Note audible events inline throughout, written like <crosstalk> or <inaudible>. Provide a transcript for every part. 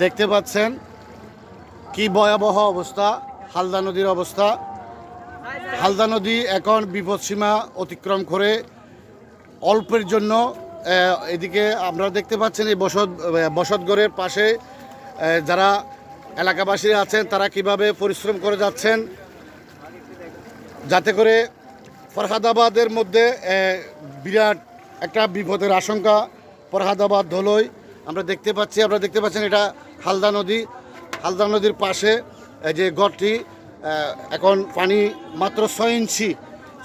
দেখতে পাচ্ছেন কি ভয়াবহ অবস্থা, হালদা নদীর অবস্থা। হালদা নদী এখন বিপদসীমা অতিক্রম করে অল্পের জন্য এদিকে আমরা দেখতে পাচ্ছেন এই বসত বসতগড়ের পাশে যারা এলাকাবাসী আছেন, তারা কীভাবে পরিশ্রম করে যাচ্ছেন, যাতে করে ফরহাদাবাদের মধ্যে বিরাট একটা বিপদের আশঙ্কা, ফরহাদাবাদ ধলই। আমরা দেখতে পাচ্ছি, আপনারা দেখতে পাচ্ছেন এটা হালদা নদী। হালদা নদীর পাশে যে গড়টি এখন পানি মাত্র ছয় ইঞ্চি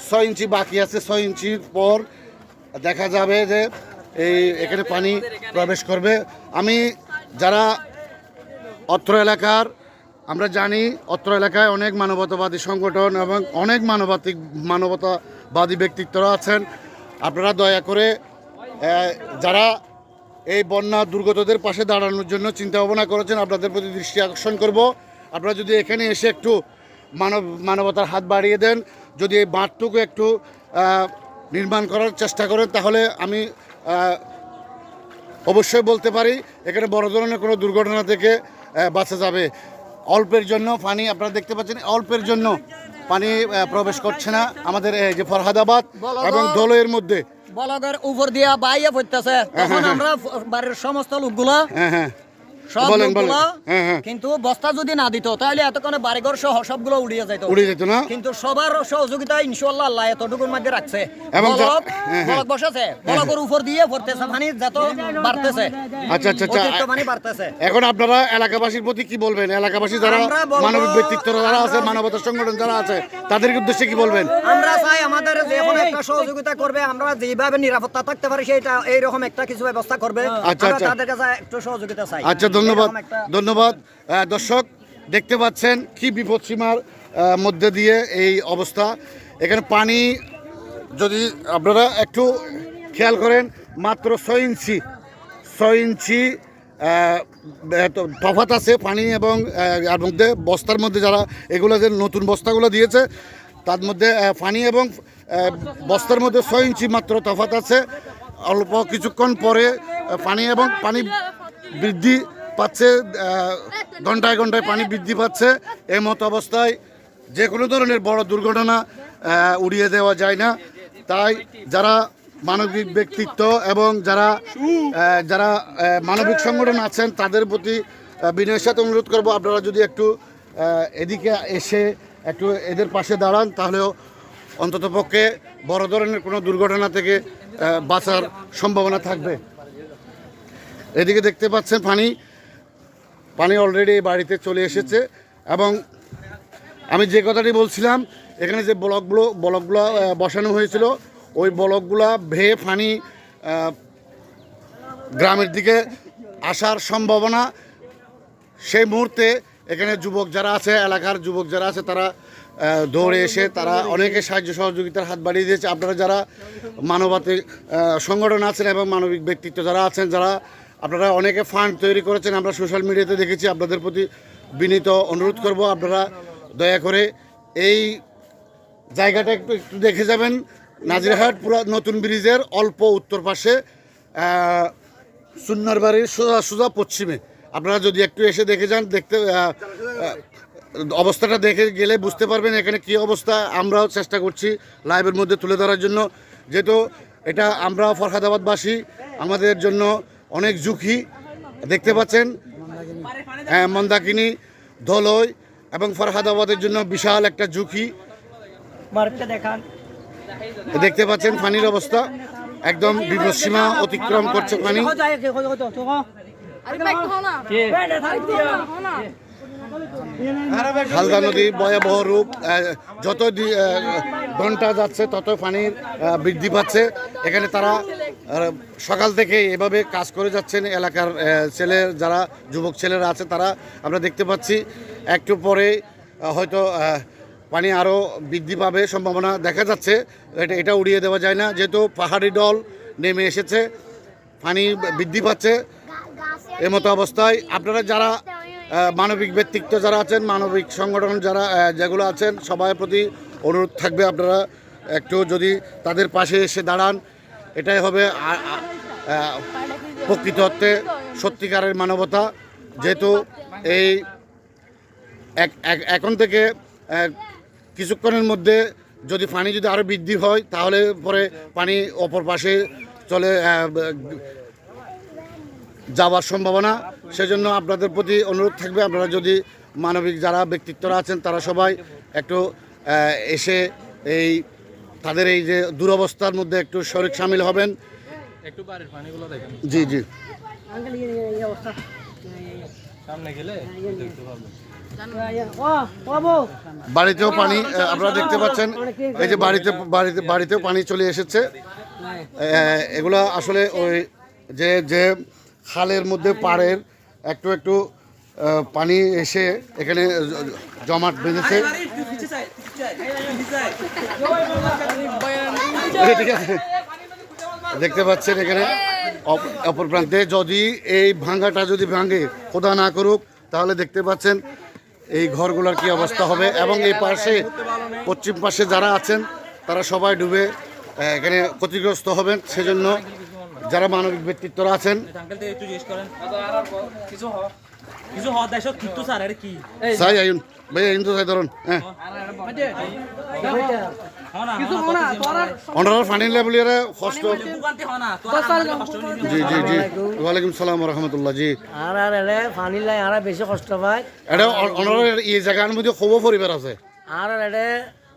ছয় ইঞ্চি বাকি আছে, ছয় ইঞ্চির পর দেখা যাবে যে এই এখানে পানি প্রবেশ করবে। আমি যারা অত্র এলাকার, আমরা জানি অত্র এলাকায় অনেক মানবতাবাদী সংগঠন এবং অনেক মানবাতিক, মানবতাবাদী ব্যক্তিত্বরা আছেন। আপনারা দয়া করে যারা এই বন্যা দুর্গতদের পাশে দাঁড়ানোর জন্য চিন্তা ভাবনা করেছেন। আপনাদের প্রতি দৃষ্টি আকর্ষণ করব। আপনারা যদি এখানে এসে একটু মানব মানবতার হাত বাড়িয়ে দেন যদি এই বাঁধটুকু একটু নির্মাণ করার চেষ্টা করেন তাহলে আমি অবশ্যই বলতে পারি এখানে বড় ধরনের কোনো দুর্ঘটনা থেকে বাঁচা যাবে। অল্পের জন্য পানি আপনারা দেখতে পাচ্ছেন অল্পের জন্য পানি প্রবেশ করছে না। আমাদের এই যে ফরহাদাবাদ এবং দোলের মধ্যে বলগের উপর দিয়া বাইয়া পড়তেছে তখন আমরা বাড়ির সমস্ত লোকগুলা সব বলেন, বলেন। লোকগুলা। কিন্তু বস্তা যদি না দিত তাহলে এতক্ষণে বাড়িঘর সহ সবগুলো উড়িয়ে যেত উড়ে যেত না? কিন্তু সবার সহযোগিতা ইনশাল্লাহ আল্লাহ এতটুকুর মধ্যে রাখছে। এবং বলক। বলক বসেছে। বলকের উপর দিয়ে পড়তেছে পানি যত বাড়তেছে। আচ্ছা আচ্ছা আচ্ছা। পানি বাড়তেছে। এখন আপনারা এলাকাবাসীর প্রতি কি বলবেন? এলাকাবাসী যারা ব্যক্তিত্ব যারা আছে সংগঠন যারা আছে তাদের উদ্দেশ্যে কি বলবেন? আমরা চাই আমাদের যে কোনো একটা সহযোগিতা করবে আমরা যেভাবে নিরাপত্তা থাকতে পারি সেটা এইরকম একটা কিছু ব্যবস্থা করবে। আচ্ছা, আচ্ছা। তাদের কাছে একটু সহযোগিতা চাই। আচ্ছা ধন্যবাদ ধন্যবাদ। দর্শক দেখতে পাচ্ছেন কি বিপদসীমার মধ্যে দিয়ে এই অবস্থা। এখানে পানি যদি আপনারা একটু খেয়াল করেন মাত্র ছয় ইঞ্চি ছয় ইঞ্চি তফাত আছে পানি এবং আহ, এর মধ্যে বস্তার মধ্যে যারা এগুলো যে নতুন বস্তাগুলো দিয়েছে তার মধ্যে পানি এবং বস্তার মধ্যে ছয় ইঞ্চি মাত্র তফাত আছে। অল্প কিছুক্ষণ পরে পানি এবং পানি বৃদ্ধি পাচ্ছে ঘন্টায় ঘন্টায় পানি বৃদ্ধি পাচ্ছে। এই মতো অবস্থায় যে কোনো ধরনের বড় দুর্ঘটনা উড়িয়ে দেওয়া যায় না। তাই যারা মানবিক ব্যক্তিত্ব এবং যারা যারা মানবিক সংগঠন আছেন, তাদের প্রতি বিনয়ের সাথে অনুরোধ করব, আপনারা যদি একটু এদিকে এসে একটু এদের পাশে দাঁড়ান, তাহলেও অন্ততপক্ষে বড় ধরনের কোনো দুর্ঘটনা থেকে বাঁচার সম্ভাবনা থাকবে। এদিকে দেখতে পাচ্ছেন পানি পানি অলরেডি বাড়িতে চলে এসেছে এবং আমি যে কথাটি বলছিলাম, এখানে যে ব্লকগুলো ব্লকগুলো বসানো হয়েছিল, ওই ব্লকগুলো ভেয়ে পানি গ্রামের দিকে আসার সম্ভাবনা সেই মুহূর্তে এখানে যুবক যারা আছে, এলাকার যুবক যারা আছে, তারা দৌড়ে এসে তারা অনেকে সাহায্য সহযোগিতার হাত বাড়িয়ে দিয়েছে। আপনারা যারা মানবাধিক সংগঠন আছেন এবং মানবিক ব্যক্তিত্ব যারা আছেন, যারা আপনারা অনেকে ফান্ড তৈরি করেছেন, আমরা সোশ্যাল মিডিয়াতে দেখেছি, আপনাদের প্রতি বিনীত অনুরোধ করব, আপনারা দয়া করে এই জায়গাটা একটু একটু দেখে যাবেন। নাজিরহাট, পুরা নতুন ব্রিজের অল্প উত্তর পাশে সুন্নার বাড়ির সোজা সোজা পশ্চিমে। আপনারা যদি একটু এসে দেখে যান, দেখতে অবস্থাটা দেখে গেলে বুঝতে পারবেন এখানে কি অবস্থা। আমরাও চেষ্টা করছি লাইভের মধ্যে তুলে ধরার জন্য। যেহেতু এটা আমরা ফরহাদাবাদবাসী, আমাদের জন্য অনেক ঝুঁকি দেখতে পাচ্ছেন। হ্যাঁ মন্দাকিনী ধলই এবং ফরহাদাবাদের জন্য বিশাল একটা ঝুঁকি। দেখতে পাচ্ছেন পানির অবস্থা। একদম বিপদসীমা অতিক্রম করছে পানি হালদা নদী ভয়াবহ রূপ যত দি- ঘণ্টা যাচ্ছে তত পানির আহ, বৃদ্ধি পাচ্ছে। এখানে তারা সকাল থেকে এভাবে কাজ করে যাচ্ছেন এলাকার ছেলে যারা, যুবক ছেলেরা আছে, তারা আমরা দেখতে পাচ্ছি একটু পরে হয়তো পানি আরও বৃদ্ধি পাবে সম্ভাবনা দেখা যাচ্ছে। এটা এটা উড়িয়ে দেওয়া যায় না। যেহেতু পাহাড়ি ডল নেমে এসেছে, পানি বৃদ্ধি পাচ্ছে এ মতো অবস্থায়। আপনারা যারা মানবিক ব্যক্তিত্ব যারা আছেন, মানবিক সংগঠন যারা যেগুলো আছেন, সবার প্রতি অনুরোধ থাকবে আপনারা একটু যদি তাদের পাশে এসে দাঁড়ান। এটাই হবে প্রকৃত অর্থে সত্যিকারের মানবতা। যেহেতু এই এখন থেকে কিছুক্ষণের মধ্যে যদি পানি যদি আরও বৃদ্ধি হয়, তাহলে পরে পানি অপর পাশে চলে যাওয়ার সম্ভাবনা। সেজন্য আপনাদের প্রতি অনুরোধ থাকবে, আপনারা যদি মানবিক যারা ব্যক্তিত্বরা আছেন, তারা সবাই একটু এসে এই তাদের এই যে দুরবস্থার মধ্যে একটু শরীর সামিল হবেন। একটু বাড়ির পানিগুলো দেখেন। জি জি। সামনে গেলে দেখতে পাবেন বাড়িতেও পানি আপনারা দেখতে পাচ্ছেন এই যে বাড়িতে বাড়িতে বাড়িতেও পানি চলে এসেছে। এগুলো আসলে ওই যে যে খালের মধ্যে পাড়ের একটু একটু পানি এসে এখানে জমাট বেঁধেছে। ঠিক আছে। <laughs> দেখতে পাচ্ছেন এখানে। অপ- অপর প্রান্তে যদি এই ভাঙ্গাটা যদি ভাঙে খোদা না করুক তাহলে দেখতে পাচ্ছেন এই ঘরগুলোর কি অবস্থা হবে এবং এই পাশে পশ্চিম পাশে যারা আছেন তারা সবাই ডুবে এখানে ক্ষতিগ্রস্ত হবেন। সেজন্য যারা মানবিক ব্যক্তিত্বরা আছেন সাই আইন ভাইয়া সাই ধরুন। হ্যাঁ। অনার ফানি লেভেলিয়ারে কষ্ট। দোকানতে হ না তোর জি জি জি। ওয়ালাইকুম সালাম রহমতুল্লাহ জি। আর আর এলে পানি লাই আর বেশি কষ্ট পায়। এটা অনারের এই জায়গার মধ্যে খুব পরিবার আছে। আর আর এলে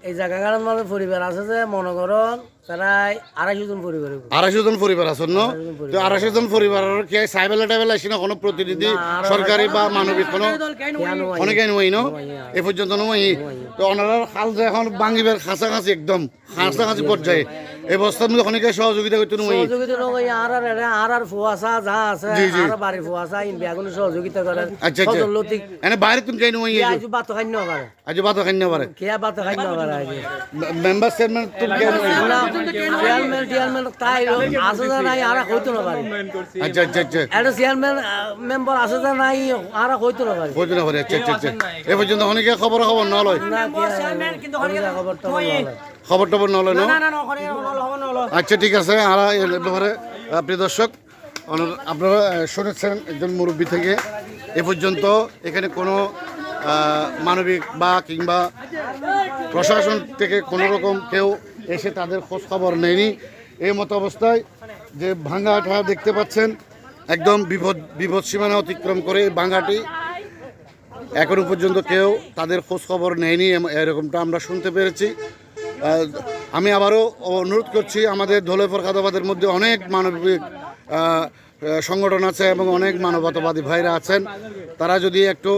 এই জায়গার মধ্যে পরিবার আছে যে মনে করো প্রায় আড়াইশো জন পরিবার হইবো। আড়াইশো জন পরিবার আছে ন? তো আড়াইশো জন পরিবারের কি সাইবেলা টাইবেলা আসি না কোনো প্রতিনিধি সরকারি বা মানবিক কোনো কেন? অনেকে নয় ন? এ পর্যন্ত নয়। তো ওনারা খাল এখন বাঙ্গিবার একদম পর্যায়ে। এই বস্তার মধ্যে অনেকে সহযোগিতা করতে নয় সহযোগিতা এই আর আর আর আর ফুয়াশা যা আছে। আর বাড়ির ফুয়াশা ইন বেগুন সহযোগিতা করে আচ্ছা আচ্ছা। এনে বাইরে তুমি আজ বাত খাই না পারে। আজ বাত খাই না পারে। কে বাত খাই না পারে আজ? মেম্বার চেয়ারম্যান তুমি কেন চেয়ারম্যান চেয়ারম্যান তাই আছে যে নাই আর হইতো না পারে। আচ্ছা আচ্ছা আচ্ছা। এটা চেয়ারম্যান মেম্বার আছে যে নাই আর হইতো না পারে। না পারে আচ্ছা আচ্ছা আচ্ছা। এ পর্যন্ত অনেকে খবর খবর ন লয়। না কে খবর তো খবর টবর ন লয় ন আচ্ছা ঠিক আছে আর ব্যাপারে প্রিয় দর্শক আপনারা শুনেছেন একজন মুরব্বী থেকে এ পর্যন্ত এখানে কোনো মানবিক বা কিংবা প্রশাসন থেকে কোনো রকম কেউ এসে তাদের খোঁজ খবর নেয়নি। এই মতো অবস্থায় যে ভাঙ্গাটা দেখতে পাচ্ছেন একদম বিপদ বিপদ সীমানা অতিক্রম করে এই ভাঙ্গাটি এখনও পর্যন্ত কেউ তাদের খোঁজ খবর নেয়নি এরকমটা আমরা শুনতে পেরেছি। আমি আবারও অনুরোধ করছি, আমাদের ধলে ফরকাদাবাদের মধ্যে অনেক মানবিক সংগঠন আছে এবং অনেক মানবতাবাদী ভাইরা আছেন। তারা যদি একটু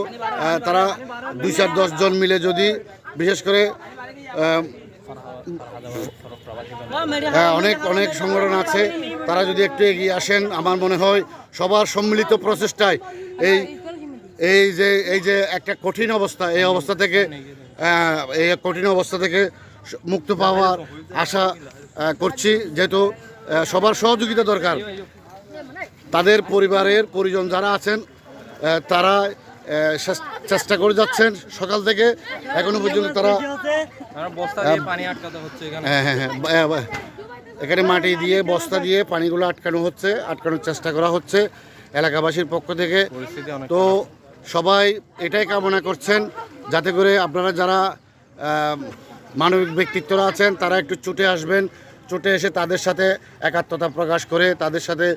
তারা দুই চার দশ জন মিলে যদি, বিশেষ করে হ্যাঁ অনেক অনেক সংগঠন আছে, তারা যদি একটু এগিয়ে আসেন, আমার মনে হয় সবার সম্মিলিত প্রচেষ্টায় এই এই যে এই যে একটা কঠিন অবস্থা, এই অবস্থা থেকে এই কঠিন অবস্থা থেকে মুক্ত পাওয়ার আশা করছি। যেহেতু সবার সহযোগিতা দরকার। তাদের পরিবারের পরিজন যারা আছেন তারা চেষ্টা করে যাচ্ছেন। সকাল থেকে এখনও পর্যন্ত তারা হ্যাঁ হ্যাঁ হ্যাঁ বা- বা- এখানে মাটি দিয়ে বস্তা দিয়ে পানিগুলো আটকানো হচ্ছে আটকানোর চেষ্টা করা হচ্ছে এলাকাবাসীর পক্ষ থেকে। তো সবাই এটাই কামনা করছেন যাতে করে আপনারা যারা মানবিক ব্যক্তিত্বরা আছেন, তারা একটু ছুটে আসবেন, ছুটে এসে তাদের সাথে একাত্মতা প্রকাশ করে, তাদের সাথে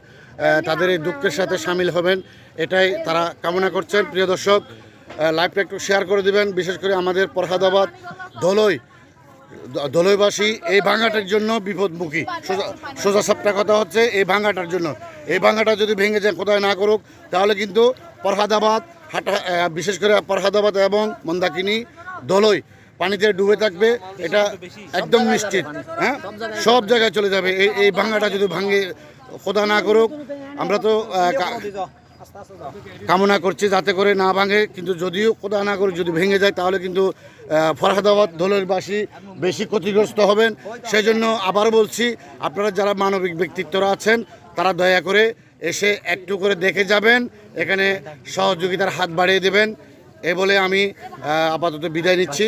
তাদের এই দুঃখের সাথে সামিল হবেন, এটাই তারা কামনা করছেন। প্রিয় দর্শক লাইভটা একটু শেয়ার করে দিবেন, বিশেষ করে আমাদের প্রসাদাবাদ ধলই দলইবাসী এই ভাঙাটার জন্য বিপদমুখী। সোজা সোজা সাপটা কথা হচ্ছে, এই ভাঙাটার জন্য। এই ভাঙাটা যদি ভেঙে যায়, কোথায় না করুক, তাহলে কিন্তু পরহাদাবাদ হাটা বিশেষ করে পরহাদাবাদ এবং মন্দাকিনী দলই পানিতে ডুবে থাকবে, এটা একদম নিশ্চিত হ্যাঁ? সব জায়গায় চলে যাবে, এই এই ভাঙাটা যদি ভাঙে, খোদা না করুক, আমরা তো কামনা করছি যাতে করে না ভাঙে, কিন্তু যদিও কোথা না করে যদি ভেঙে যায়, তাহলে কিন্তু ফরহাদাবাদ দলেরবাসী বেশি ক্ষতিগ্রস্ত হবেন। সেই জন্য আবার বলছি, আপনারা যারা মানবিক ব্যক্তিত্বরা আছেন, তারা দয়া করে এসে একটু করে দেখে যাবেন, এখানে সহযোগিতার হাত বাড়িয়ে দেবেন। এ বলে আমি আপাতত বিদায় নিচ্ছি।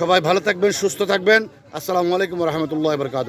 সবাই ভালো থাকবেন, সুস্থ থাকবেন। আসসালামু আলাইকুম রহমতুল্লাহ বরকাত